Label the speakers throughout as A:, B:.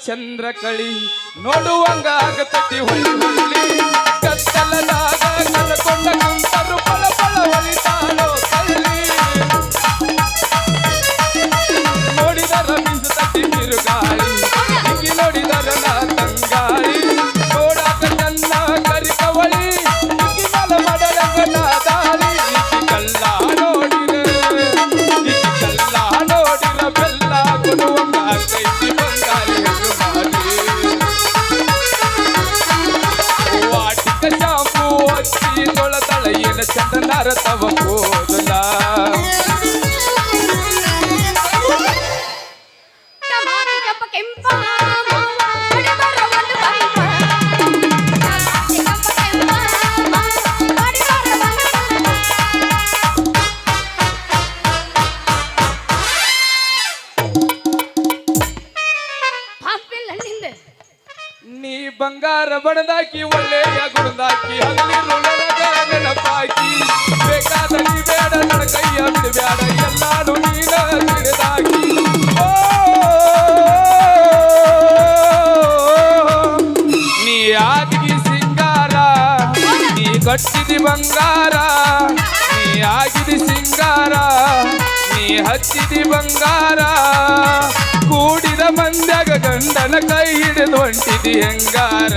A: ಚಂದ್ರ ಕಳಿ ನೋಡುವಂಗ ಆಗತತಿ ಹೊಳ್ಳಿ ಹೊಳ್ಳಿ ಕತ್ತಲದಾಗ ಕಲ್ಕೊಂಡ ಕುಂತರು ಪಳ ಪಳ ಹೊಳಿತಾಳೋ ಕಳ್ಳಿ. ನೋಡಿದರ ಬೀಸತತಿ ಬಿರುಗಾಳಿ
B: ಒಂದು ಬಂಪ. ಪಾಪಿಲ್ಲ ನಿಂದ
A: ನೀ ಬಂಗಾರ ಬಣದಾಕಿ ಒಳ್ಳೆಯ ಗುಣದಾಕಿ ಹಗಲಿರು ನನಗ ಬೇಕಾದಲ್ಲಿ ಬೇಕಾದ ಬೇಡ ನನ್ನ ಕೈಯ ಬಿಡಬೇಡ ಎಲ್ಲಾನು ನೀನ ತಿಳಿದಾಕಿ. ನೀ ಆಗಿ ಸಿಂಗಾರ, ನೀ ಕಟ್ಟಿದಿ ಬಂಗಾರ, ನೀ ಆಗಿದಿ ಸಿಂಗಾರ, ನೀ ಹಚ್ಚಿದಿ ಬಂಗಾರ. ಕೂಡಿದ ಮಂದ್ಯಾಗ ಗಂಡನ ಕೈ ಹಿಡಿದು ಹೊಂಟಿದಿ ಹೆಂಗಾರ.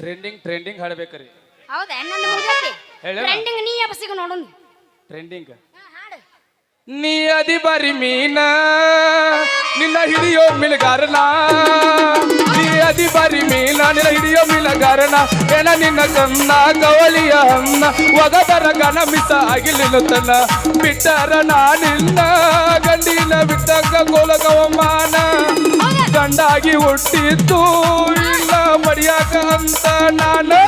A: ಟ್ರೆಂಡಿಂಗ್ ಟ್ರೆಂಡಿಂಗ್ ಹಾಡ್ಬೇಕ್ರಿ.
B: ಹೌದಾ? ನಂದು ಮುಗ್ದೈತಿ
A: ಹೇಳು.
B: ಟ್ರೆಂಡಿಂಗ್ ನೀ ಬಸ್ಸಿಗೆ ನೋಡೋಣ
A: ಟ್ರೆಂಡಿಂಗ್ ನೀ ಅದಿ ಬರಿ ಮೀನ, ನಿನ್ನ ಹಿಡಿಯೋ ಮಿಲಗಾರನ. ನೀ ಅದಿ ಬರಿ ಮೀನ, ನಿನ್ನ ಹಿಡಿಯೋ ಮಿಲಗಾರನ. ಏನ ನಿನ್ನ ಕನ್ನ ಕವಳಿಯ ಹನ್ನ ಒಗದರ ಗಣ ಮಿಸ ಆಗಿಲಿನ ತನ್ನ ಬಿಟ್ಟರ ನಾನಿಲ್ಲ ಗಂಡಿನ ಬಿಟ್ಟಂಗ ಗೋಲಗವಮಾನ ಗಂಡಾಗಿ ಹುಟ್ಟಿದ್ದು ಇಲ್ಲ ಮಡಿಯಾಕ ಅಂತ ನಾನು.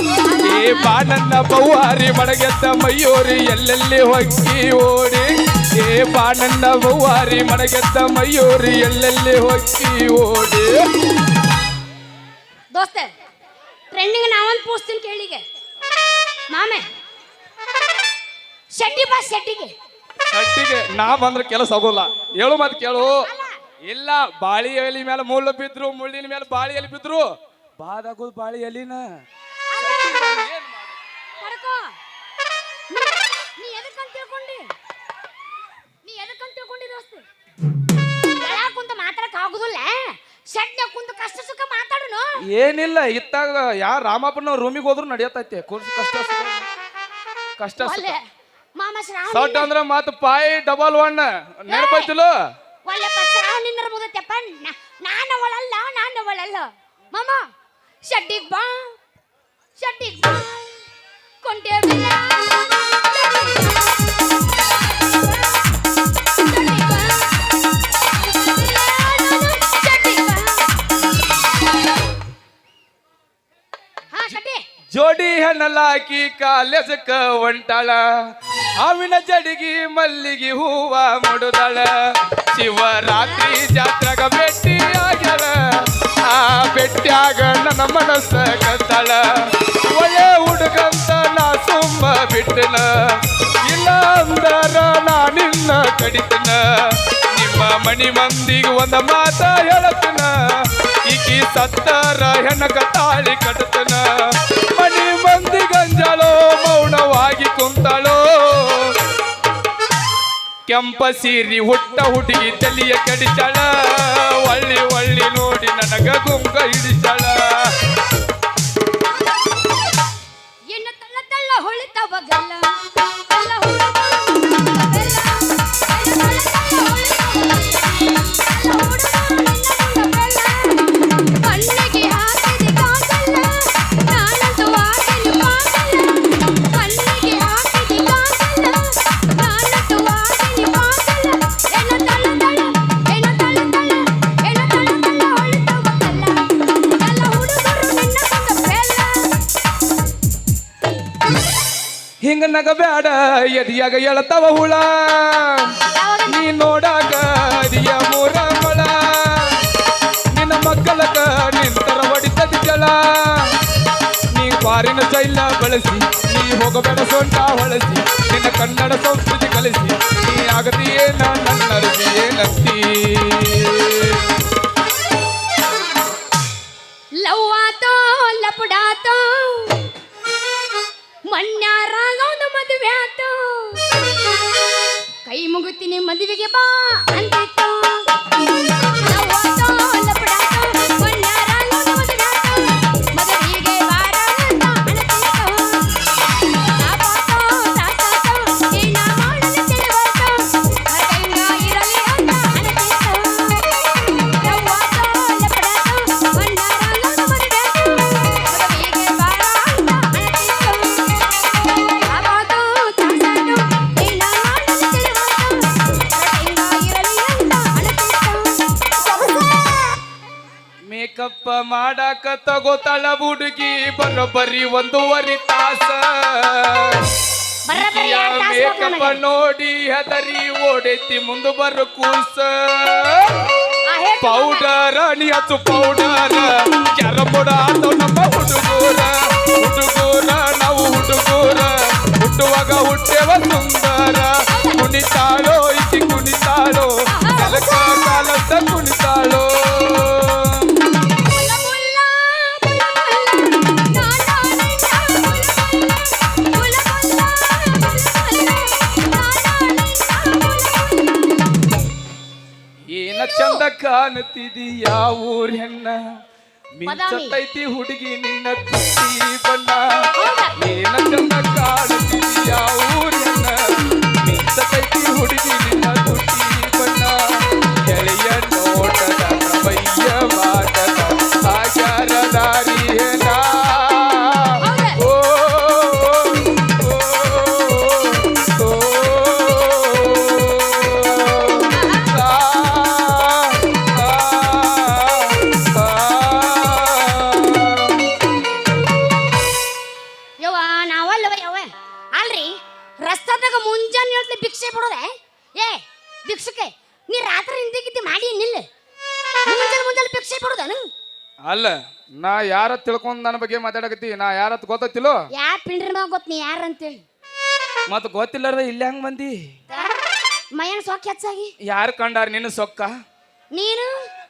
A: ಏ ಬಾ ನನ್ನ ಬೌವಾರಿ ಮಡಗೆದ್ದ ಮಯೂರಿ, ಎಲ್ಲೆಲ್ಲಿ ಹೊಕ್ಕಿ ಓಡಿ. ಏ ಬಾಣಣ್ಣ ಬೌವಾರಿ ಮಡಗೆದ್ದ ಮಯೂರಿ ಎಲ್ಲೆಲ್ಲಿ ಹೊಕ್ಕಿ ಓಡಿ?
B: ದೋಸ್ತೆ ಟ್ರೆಂಡಿಂಗ್ ನಾವೊಂದು ಪೂಸ್ತೀನಿ ಕೇಳಿಗೆ. ಮಾಮೆ ಶೆಟ್ಟಿ ಬಾ ಶೆಟ್ಟಿಗೆ.
A: ಕಟ್ಟಿಗೆ ನಾ ಬಂದ್ರೆ ಕೆಲಸ ಆಗೋಲ್ಲ. ಹೇಳು ಮತ್ತೆ ಕೇಳು. ಇಲ್ಲ ಬಾಳಿ ಎಲಿ ಮೇಲೆ ಮುಳ್ಳು ಬಿದ್ರು ಮುಳ್ಳಿನ ಮೇಲೆ ಬಾಳಿ ಎಲಿ ಬಿದ್ರು. ಬಾದಾಗೋದು ಬಾಳಿ ಎಲಿನ.
B: ಕುಂತ ಮಾತಾಡಕ್ ಆಗುದಿಲ್ಲ. ಶೆಟ್ನ ಕುಂತ ಕಷ್ಟ ಸುಖ ಮಾತಾಡೋನು.
A: ಏನಿಲ್ಲ ಇತ್ತಾಗ ಯಾರ ರಾಮಪ್ಪನ ರೂಮಿಗೆ ಹೋದ್ರು ನಡೆಯತೈತೆ. ಕುರ್ಸಿ ಕಷ್ಟ ಸುಖ. ಕಷ್ಟ ಸುಖ.
B: ಒಲ್ಲೆ ಮಾಮ ಶ್ರಾವಣ.
A: ಸಟ್ ಅಂದ್ರ ಮತ್ ಪಾಯಿ ಡಬಲ್ ಒನ್. ನೆನಪೈತಿಲು
B: ಒಳ್ಳೆಪ್ಪ ಶ್ರಾವಣ ನಿಂದ್ರ ಮುಗತ್ತಪ್ಪ ನಾನು ಅವಳಲ್ಲ ನಾನು ಅವಳಲ್ಲ. ಮಾಮ ಶೆಟ್ಟಿಗ್ ಬಾ. ಶೆಟ್ಟಿಗ್ ಬಾ. ಕೊಂಡೇವಿಲ್ಲ ಹಾ
A: ಜೋಡಿ ಹೆಣ್ಣಲಾಕಿ ಕಾಲೇಜಕ್ಕ ಹೊಂಟಾಳ ಅವಿನ ಜಡಿಗಿ ಮಲ್ಲಿಗೆ ಹೂವ ಮುಡುದಳ. ಶಿವರಾತ್ರಿ ಜಾತ್ರೆಗ ಭೇಟಿ ಆಗ್ಯಾಳ. ಆ ಬೆಟ್ಟಿಯಾಗ ನನ್ನ ಮನಸ್ಸ ಕತ್ತಳ. ಒಳ್ಳೆ ಹುಡುಗಂತ ನಾ ಸುಮ್ಮ ಬಿಟ್ಟನ. ಇಲ್ಲ ಅಂದರ ನಾ ನಿನ್ನ ಕಡಿತನ. ನಿಮ್ಮ ಮಣಿ ಮಂದಿಗೆ ಒಂದ ಮಾತ ಹೇಳತನ. ಈಕಿ ಸತ್ತರ ಹೆಣಕ ತಾಳಿ ಕಟ್ಟತನ. ಮನಿ ಮಂದಿ ಗಂಜಾಳೋ, ಮೌನವಾಗಿ ಕುಂತಾಳೋ. ಕೆಂಪ ಸೀರಿ ಹುಟ್ಟ ಹುಡುಗಿ ತಲಿಯ ಕಡಿತಾಳ ಒಳ್ಳಿ ಒಳ್ಳಿ ನೋಡಿ ನನಗ ಗುಂಗ ಹಿಡಿತಾಳ ನಗಬ್ಯಾಡ ಎದಿಯಾಗ ಎಳತವ ಹುಳ. ನೀ ನೋಡಾಗ ಅದಿಯ ಮೂರ ಮಳ. ನಿನ್ನ ಮಕ್ಕಳಕ ನಿಂತರ ಹೊಡಿತದ ಜಲ. ನೀ ಬಾರಿನ ಚೈಲ ಬಳಸಿ ನೀ ಹೋಗಬೇಡ ಸೊಂಟ ಹೊಳಸಿ ನಿನ್ನ ಕನ್ನಡ ಸಂಸ್ಕೃತಿ ಕಲಿಸಿ ನೀ ಆಗದಿಯೇ ನನ್ನ ಏನಂತೀ
B: ಲವ್ ಆತೋ ಲಪಡಾತೋ ಮಣ್ಣಾರಾಗೋದು ಮದುವೆ ಆತು. ಕೈ ಮುಗುತ್ತೀನಿ ಮದುವೆಗೆ ಬಾ ಅಂತಿತ್ತು.
A: ಮೇಕಪ್ ಮಾಡಾಕ ತಗೋತಾಳ ಹುಡುಗಿ ಬರೋಬ್ಬರಿ ಒಂದೂವರೆ ತಾಸ.
B: ಬರ್ರಬ್ಬರಿ ಎರಡ್ ತಾಸ್ ಬೇಕು
A: ಮೇಕಪ್
B: ನಮಗೆ.
A: ನೋಡಿ ಹೆದರಿ ಓಡೈತಿ ಮುಂದೆ ಬರೋ ಕೂಸ.
B: ಆ, ಹೇಳ್
A: ಪೌಡರ್ ನೀ ಹಚ್ಚು ಪೌಡರ್ ಕ್ಯಾರಬೋರ್ಡ್ ಆಟೋ ನಮ್ಮ ಹುಡುಗೂರ. ಹುಡುಗೂರ ನಾವು ಹುಡುಗೂರ. ಹುಟ್ಟುವಾಗ ಹುಟ್ಟೆವ ಸುಂದರ. ಕುಣಿತಾಳೋ ಇಕ್ಕಿ ಕುಣಿತಾಳೋ. ಕಲಕ ಕಾಲದ ಕುಣಿತಾಳೋ. ಚಂದ ಕಾಣುತ್ತಿದೀಯ ಊರ್ ಹೆಣ್ಣ ಮಿಂಚತೈತಿ ಹುಡುಗಿ ನಿನ್ನ ತುಟಿ ಬಣ್ಣ? ಏನ ಚಂದ ಕಾಣುತ್ತಿದೀಯ ಊರ್ ಹೆಣ್ಣ ಮಿಂಚತೈತಿ ಹುಡುಗಿ ನಿನ್ನ ತುಟಿ ಬಣ್ಣ. ಎಳೆಯ ನೋಟದ
B: ನಾ
A: ಯಾರ ತಿಳ್ಕೊಂಡ್ ನನ್ನ ಬಗ್ಗೆ ಮಾತಾಡಕತ್ತಿ? ನಾ ಯಾರತ್ ಗೊತ್ತಿಲ್ಲೋ
B: ಯಾ ಪಿಂಡ್ರಿ ಮಗ ಗೊತ್ತ ನೀ ಯಾರಂತೇಳಿ
A: ಮತ್ ಗೊತ್ತಿಲ್ಲಾರ್ದ ಇಲ್ಲಿ ಹೆಂಗ್ ಬಂದಿ?
B: ಮಯನ್ ಸೊಕ್ಕ ಹೆಚ್ಚಾಗಿ.
A: ಯಾರು ಕಂಡಾರ ನಿನ್ನ ಸೊಕ್ಕ?
B: ನೀನು?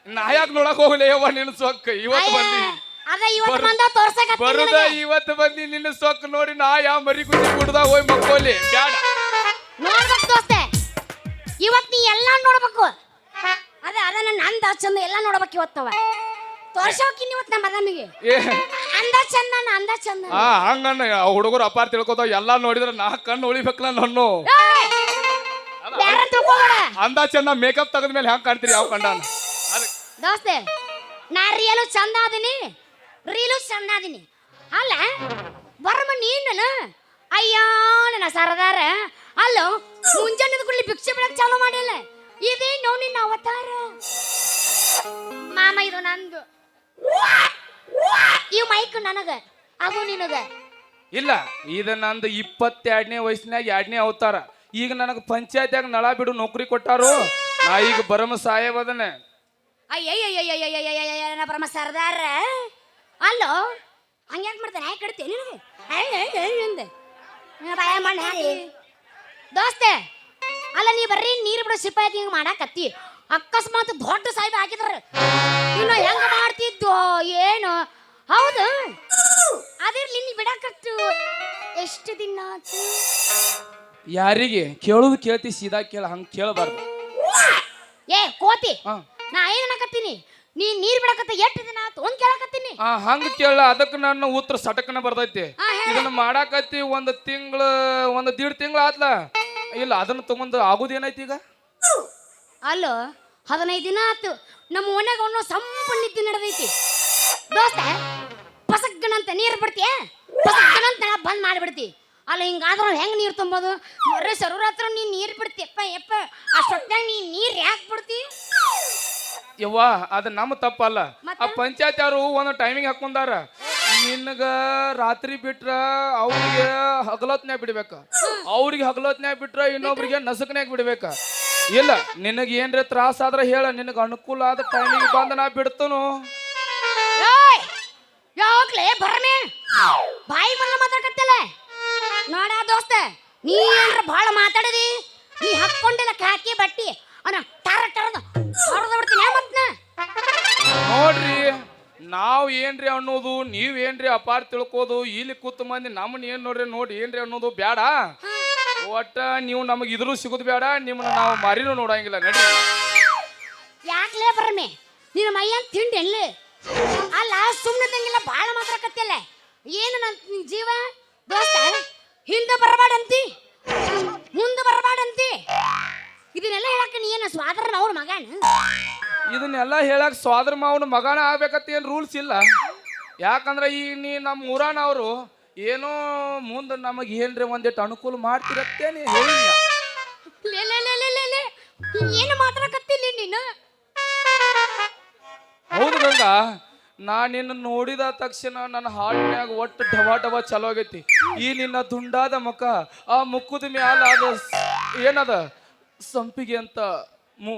A: ನಾ ಯಾಕೆ ನೋಡಕ್ ಹೋಗ್ಲಿ ಯವ್ವ ನಿನ್ನ ಸೊಕ್ಕ? ಇವತ್ತು ಬಂದಿ.
B: ಅದ ಇವತ್ತು
A: ಬರು-
B: ಬಂದ ತೋರ್ಸಕ
A: ಬರುದ ಇವತ್ತು ಬಂದಿ ನಿನ್ನ ಸೊಕ್ಕ ನೋಡಿ ನಾ ಯಾವ ಮರಿ ಕುದಿ ಕುಡ್ದಾಗ ಹೋಯ್ ಮಕ್ಕೋಲಿ. ಬ್ಯಾಡ.
B: ನೋಡ್ಬೇಕು ದೋಸ್ತೆ. ಇವತ್ ನೀ ಎಲ್ಲಾ ನೋಡ್ಬೇಕು. ಅದ ಅದನ್ನ ನನ್ನ ಅಂದ ಚಂದ ಎಲ್ಲಾ ನೋಡ್ಬೇಕು ಇವತ್ತವ. ತೋರ್ಸೋಕಿನ್ ಇವತ್ ನಮ್ಮ ಮದಮಿಗೆ
A: ಏ.
B: ಅಂದ ಚಂದ ಅಂದ ಚಂದ
A: ಆ ಹಂಗಣ್ಣ ಹುಡುಗರು ಅಪಾರ ತಿಳ್ಕೊತ ಎಲ್ಲಾ ನೋಡಿದ್ರೆ ನಾ ಕಣ್ಣು ಉಳಿಬೇಕಲ್ಲ ನನ್ನು.
B: ಏಯ್! ಬ್ಯಾರೆ ತಿಳ್ಕೊಬೇಡ.
A: ಅಂದ ಚಂದ ಮೇಕಪ್ ತೆಗೆದ ಮೇಲೆ ಹೆಂಗ್ ಕಾಣ್ತೀರಿ ಯಾವ ಅದಕ್ಕೆ.
B: ದೋಸ್ತೆ ನಾ ರಿಯಲು ಚಂದ ಅದೀನಿ. ರಿಯಲು ಚಂದ ಅದೀನಿ. ಅಲ್ಲ ಬರಮ ನೀನ ಅಯ್ಯೋ ನನ್ನ ಸರದಾರ. ಅಲ್ಲೋ ಮುಂಜಾನೆ ಕೂಡಲಿ ಭಿಕ್ಷೆ ಬಿಡಕ್ ಚಾಲು ಮಾಡಿಲ್ಲ. ಇದೇ ನೋವು ನಿನ್ನ ಅವತಾರ. ಮಾಮ ಇದು ನಂದು. ಈ ಮೈಕ್ ನನಗ ಅದು ನಿನಗ.
A: ಇಲ್ಲ ಇದು ನಂದು ಇಪ್ಪತ್ತೆರಡನೇ ವಯಸ್ಸಿನಾಗ ಎರಡನೇ ಅವತಾರ. ಈಗ ನನಗೆ ಪಂಚಾಯತ್ಯಾಗ ನಳ ಬಿಡು ನೌಕರಿ ಕೊಟ್ಟಾರು. ನಾ ಈಗ ಬರಮ ಸಾಯಬದನೆ
B: ಅಯ್ಯಯ್ಯಯ್ಯಯ್ಯಯ್ಯಯ್ಯಯ್ಯಯ್ಯ ಬ್ರಹ್ಮ ಸರ್ದಾರ. ಅಲ್ಲೋ ಹಂಗ್ಯಾಕ್ ಮಾಡ್ತಾನೆ ಯಾಕೆ ಕಡ್ತೀನಿ ನಿನಗೆ? ಅಂದೆ. ಭಯ ಮಣ್ಣು ಹಾಕಿ. ದೋಸ್ತೆ ಅಲ್ಲ ನೀ ಬರ್ರಿ ನೀರು ಬಿಡೋ ಸಿಪಾಯಿ ಹಿಂಗೆ ಮಾಡಾಕತ್ತಿ. ಅಕಸ್ಮಾತ್ ದೊಡ್ಡ ಸಾಹೇಬ ಹಾಕಿದ್ರ. ಹೌದು. ಅದಿರ್ಲಿ ನೀ ಬಿಡಾಕತ್ತು. ಎಷ್ಟು ದಿನ ಆತು?
A: ಯಾರಿಗೆ? ಕೇಳುದು ಕೇಳ್ತಿ ಸೀದಾ ಕೇಳ ಹಂಗ ಕೇಳಬಾರ್ದು.
B: ಏ ಕೋತಿ
A: ಹಾ.
B: ನಾ ಏನ್ ಅನ್ನಕತ್ತೀನಿ? ನೀ ನೀರ್ ಬಿಡಕತ್ತ ಎಷ್ಟು ದಿನ ಆತು? ಒಂದ್ ಕೇಳಕತ್ತೀನಿ.
A: ಆ ಹಂಗ ಕೇಳ ಅದಕ್ಕೆ ನನ್ನ ಉತ್ತರ ಸಟಕನ ಬರ್ದೈತಿ.
B: ಆ, ಹೇಳ.
A: ಇದನ್ನ ಮಾಡಾಕತ್ತಿ ಒಂದು ತಿಂಗಳ ಒಂದು ದೀಡ್ ತಿಂಗಳ ಆತ್ಲ ಇಲ್ಲ ಅದನ್ನ ತಗೊಂಡು ಆಗುದೇನೈತಿ ಈಗ?
B: ಅಲ್ಲೋ ಹದಿನೈದು ದಿನ ಆತು. ನಮ್ಮ ಓಣ್ಯಾಗ ಅವನು ಸಂಪಣ್ಣಿದ್ದು ನಡೆದೈತಿ. ದೋಸ್ತ ಪಸಗ್ಗನಂತ ನೀರು ಬಿಡ್ತೀಯ? ಪಸಗ್ಗನಂತ ನಳ ಬಂದ್ ಮಾಡಿಬಿಡ್ತಿ. ಅಲ್ಲ ಹಿಂಗಾದ್ರೂ ಹೆಂಗ್ ನೀರು ತುಂಬೋದು? ಬರೀ ಸರ್ವರ ಹತ್ರ ನೀನ್ ನೀರು ಬಿಡ್ತಿ. ಯಪ್ಪ ಅಷ್ಟೊತ್ತಾಗ ನೀ ನೀರು ಯಾಕೆ ಬಿಡ್ತಿ?
A: ಯವ್ವ ಅದು ನಮ್ಮ ತಪ್ಪಲ್ಲ? ಆ ಪಂಚಾಯತ್ ಅವರು ಒಂದು ಟೈಮಿಂಗ್ ಹಾಕೊಂಡಾರ? ನಿನಗ ರಾತ್ರಿ ಬಿಟ್ರ ಅವ್ರಿಗೆ ಹಗಲತ್ನ್ಯಾಗ ಬಿಡ್ಬೇಕ. ಅವ್ರಿಗೆ ಹಗಲತ್ನ್ಯಾಗ ಬಿಟ್ರ ಇನ್ನೊಬ್ರಿಗೆ ನಸುಕನ್ಯಾಗ ಬಿಡ್ಬೇಕ. ಇಲ್ಲ ನಿನಗೆ ಏನ್ರ ತ್ರಾಸ ಆದ್ರ ಹೇಳ ನಿನಗ ಅನುಕೂಲ ಆದ ಟೈಮಿಗೆ ಬಂದ ನಾ ಬಿಡ್ತನು.
B: ಯಾಕ್ಲೆ ಬರಮೆ ಬಾಯಿ ಬಂದ ಮಾತಾಡಕತ್ತಿಲ್ಲ ನೋಡ ದೋಸ್ತ ನೀ ಏನ್ರ ಭಾಳ ಮಾತಾಡಿದಿ? ನೀ ಹಾಕೊಂಡಿಲ್ಲ ಕಾಕಿ ಬಟ್ಟಿ ಅವನ ಟರ ಟರದ ಹೊಡೆದ ಬಿಡ್ತೀನಿ ಮತ್ನ
A: ನೋಡ್ರಿ ನಾವು ಏನ್ರಿ ಅನ್ನೋದು ನೀವ್ ಏನ್ರಿ ಅಪಾರ ತಿಳ್ಕೋದು ಇಲ್ಲಿ ಕೂತ ಮಂದಿ ನಮ್ಮನ್ನ ಏನ್ ನೋಡ್ರಿ ನೋಡಿ ಏನ್ರಿ ಅನ್ನೋದು ಬೇಡ ಒಟ್ಟ ನೀವು ನಮಗ್ ಇದ್ರು ಸಿಗುದು ಬೇಡ ನಿಮ್ಮನ್ನ ನಾವು ಮಾರಿನೂ ನೋಡಂಗಿಲ್ಲ ನಡಿ
B: ಯಾಕ್ಲೇ ಬರ್ಮೆ ನಿನ್ನ ಮೈಯನ್ ತಿಂಡಿ ಎಲ್ಲಿ? ಅಲ್ಲ ಸುಮ್ಮನೆ ಭಾಳ ಮಾತಾಡಕತ್ತಿಲ್ಲ ಏನು ನನ್ನ ಜೀವ? ದೋಸ್ತ ಹಿಂದೆ ಬರಬಾರ್ದಂತಿ. ಮುಂದೆ ಬರಬಾರ್ದಂತಿ. ಇದನ್ನೆಲ್ಲ ಹೇಳಕ್ಕೆ ನೀ ಏನು ಸ್ವಾದರ ಅವ್ರ ಮಗನ?
A: ಇದನ್ನೆಲ್ಲ ಹೇಳಕ್ ಸ್ವಾದ್ರ ಮಾವನ ಮಗನ ಆಗ್ಬೇಕಂತ ಏನು ರೂಲ್ಸ್ ಇಲ್ಲ. ಯಾಕಂದ್ರೆ ಈ ನೀ ನಮ್ಮ ಊರಾನವರು ಏನೋ ಮುಂದೆ ನಮಗೆ ಏನ್ರಿ ಒಂದಿಟ್ಟು ಅನುಕೂಲ ಮಾಡ್ತಿರತ್ತೇನೆ ಹೇಳಿ
B: ಏನು ಮಾತ್ರ ಕತ್ತಿಲ್ಲ
A: ನೀನು? ಗಂಗಾ ನಾ ನಿನ್ನ ನೋಡಿದ ತಕ್ಷಣ ನನ್ನ ಹಾಡಿನ್ಯಾಗ ಒಟ್ಟು ಢವ ಢವ ಚಲೋ ಆಗೈತಿ. ಈ ನಿನ್ನ ದುಂಡಾದ ಮುಖ ಆ ಮುಖದ ಮ್ಯಾಲ ಅದ ಏನದ? ಸಂಪಿಗೆ ಅಂತ ಮೂ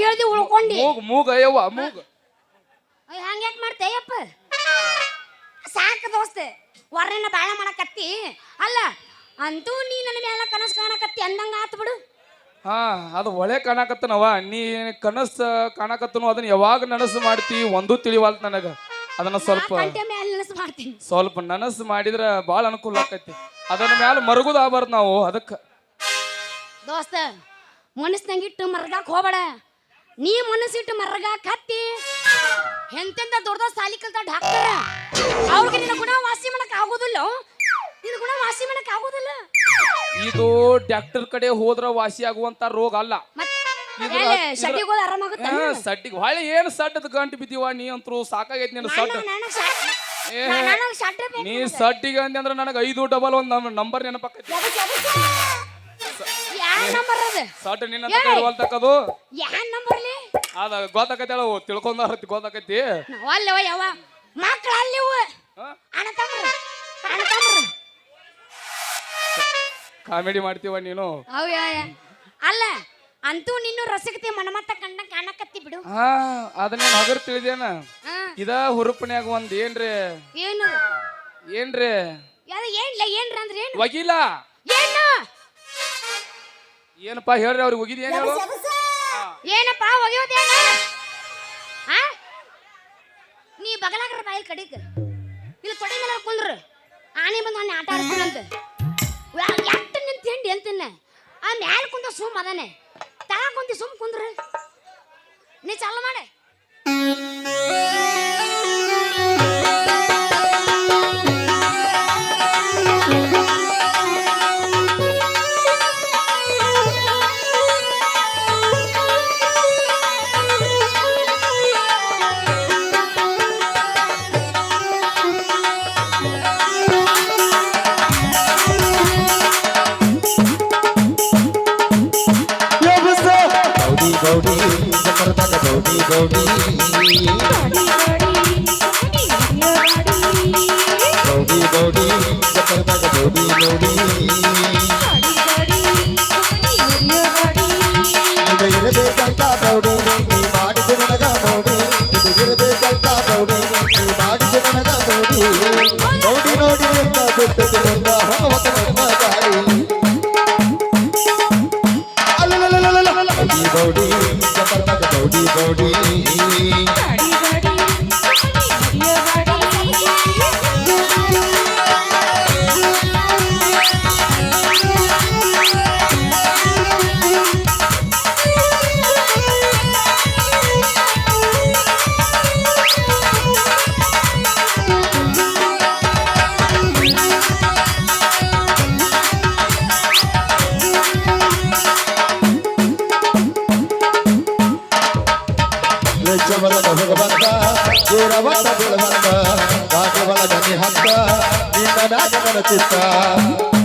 B: ಹೇಳ್ದಿ ಉಳ್ಕೊಂಡಿ.
A: ಮೂಗ್ ಮೂಗ್ ಅಯ್ಯವ್ವ ಮೂಗ್.
B: ಹಂಗ್ಯಾಕ್ ಮಾಡ್ತೇಯಪ್ಪ ಸಾಕು ದೋಸ್ತೆ ವರ್ಣನ ಬಾಳ ಮಾಡಕತ್ತಿ ಅಲ್ಲ ಅಂತೂ ನೀ ನನ್ನ ಮೇಲೆ ಕನಸು ಕಾಣಕತ್ತಿ ಅಂದಂಗ ಆತ್ ಬಿಡು.
A: ಹಾ ಅದು ಒಳೆ ಕಾಣಕತ್ತನವ. ನೀ ಕನಸ ಕಾಣಕತ್ತನು ಅದನ್ನ ಯಾವಾಗ ನನಸು ಮಾಡ್ತಿ ಒಂದು ತಿಳಿವಾಲ್ತ ನನಗ. ಅದನ್ನ ಸ್ವಲ್ಪ ಸ್ವಲ್ಪ ನನಸು ಮಾಡಿದ್ರ ಬಾಳ ಅನುಕೂಲ ಆಕೈತಿ. ಅದನ್ನ ಮ್ಯಾಲ ಮರಗುದ ಆಗ್ಬಾರ್ದು ನಾವು ಅದಕ್ಕ.
B: ದೋಸ್ತ ಮನಸ್ನಂಗಿಟ್ಟು ಮರಗಾಕ್ ಹೋಗಬೇಡ. ನೀ ಮನಸ್ಸಿಟ್ಟು ಮರಗಾಕ್ ಹತ್ತಿ ಎಂತೆಂತ ದೊಡ್ಡ ಸಾಲಿ ಕಲ್ತ ಡಾಕ್ಟರ್. ಅವ್ರಿಗೆ ನಿನ್ನ ಗುಣ ವಾಸಿ ಮಾಡಕ್ ಆಗೋದಿಲ್ಲ. ಗುಣ ವಾಸಿ ಮಾಡಕ್ ಆಗೋದಿಲ್ಲ?
A: ಇದು ಡಾಕ್ಟರ್ ಕಡೆ ಹೋದ್ರ ವಾಸಿ ಆಗುವಂತ ರೋಗ ಅಲ್ಲ. ಇದ್ರ-
B: ಎಲ್ಲಿ
A: ಇದ್ರ-
B: ಶೆಟ್ಟಿಗೆ ಹೋದ ಆರಾಮಾಗುತ್ತೆ
A: ಹಾ, ಸಡ್ಡಿಗೆ ಹೊಳೆ ಏನು ಸಡ್ಡದ ಗಂಟು ಬಿದ್ದೀವ ನೀ ಅಂತೂ ಸಾಕಾಗೈತಿ ನಿನ್ನ ಸಡ್ ಏ,
B: ನನಗೆ ಶಟ್ಟ
A: ನೀ ಸಡ್ಡಿಗೆ ಅಂದೆ ಅಂದ್ರೆ ನನಗೆ ಐದು ಡಬಲ್ ಒಂದು ನಂಬರ್ ನೆನಪಾಕೈತಿ.
B: ಯಾವ ನಂಬರ್ ಅದು?
A: ಸಡ್ ನಿನ್ನ
B: ಯಾವ
A: ಅದ ಗೊತ್ತಾಕೈತಿ ಅಲ್ಲ ತಿಳ್ಕೊಂಡ ಗೊತ್ತಾಕೈತಿ.
B: ಅಲ್ಲವ ಯಾವ ಮಕ್ಳು ಅಲ್ಲಿವ
A: ಹಾ?
B: ಅಣ್ಣ
A: ಕಾಮಿಡಿ ಮಾಡ್ತೀವ ನೀನು?
B: ಅವ್. ಅಲ್ಲ ಅಂತೂ ನಿನ್ನ ರಸಗತಿ ಮನಮತ್ತ ಕಂಡ ಕಾಣಕತ್ತಿ ಬಿಡು.
A: ಹಾ ಅದನ್ನ ಹಗರ್ ತಿಳಿದೇನ?
B: ಹಾ.
A: ಇದ ಹುರುಪನ್ಯಾಗ ಒಂದ್ ಏನ್ರಿ?
B: ಏನು?
A: ಏನ್ರಿ?
B: ಯಾವ್ದು ಏನ್ಲ ಏನ್ರ ಅಂದ್ರೆ ಏನು?
A: ವಕೀಲ
B: ಏನು?
A: ಏನಪ್ಪಾ ಹೇಳ್ರಿ ಅವ್ರಿಗೆ ಹೋಗಿದ್ ಏನ್ ಹೇಳು?
B: ಏನಪ್ಪ ಒಗೆಯೋದೇನ? ಆ? ನೀ ಬಗಲಾಗ್ರ ಬಾಯಿಲ್ ಕಡಿಕ. ಇಲ್ಲಿ ತೊಡೆ ಮೇಲೆ ಕುಂದ್ರು. ಆನೆ ಬಂದು ಆನೆ ಆಟ ಆಡಿಸ್ತೀನಂತ ತಿಂಡಿ ಅಂತಿನ್ನ. ಆ ಮ್ಯಾಲ ಕುಂತ ಸುಮ್ ಅದಾನೆ ತಳ ಕುಂತಿ ಸುಮ್ ಕುಂದ್ರ. ನೀ ಚಾಲು ಮಾಡೆ.
C: ध्यान का नींद ना मन चित्ता